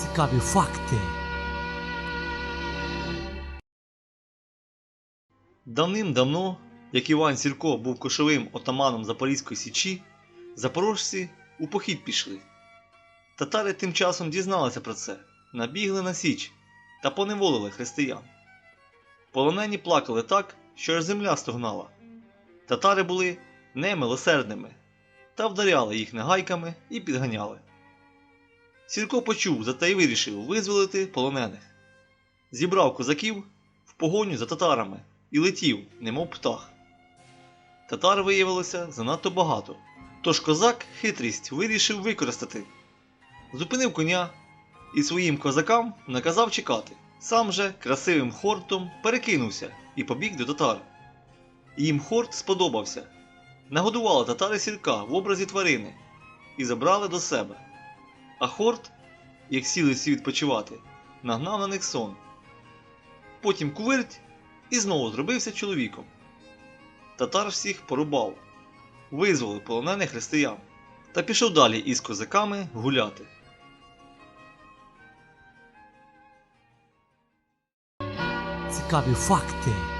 Цікаві факти. Давним-давно, як Іван Сірко був кошовим отаманом Запорізької січі, запорожці у похід пішли. Татари тим часом дізналися про це, набігли на січ та поневолили християн. Полонені плакали так, що аж земля стогнала. Татари були немилосердними та вдаряли їх нагайками і підганяли. Сірко почув, зате й вирішив визволити полонених. Зібрав козаків в погоню за татарами і летів, немов птах. Татар виявилося занадто багато, тож козак хитрість вирішив використати. Зупинив коня і своїм козакам наказав чекати. Сам же красивим хортом перекинувся і побіг до татар. Їм хорт сподобався. Нагодували татари сірка в образі тварини і забрали до себе. А хорт, як сіли всі відпочивати, нагнав на них сон. Потім кувирть і знову зробився чоловіком. Татар всіх порубав, визволив полонених християн та пішов далі із козаками гуляти. Цікаві факти.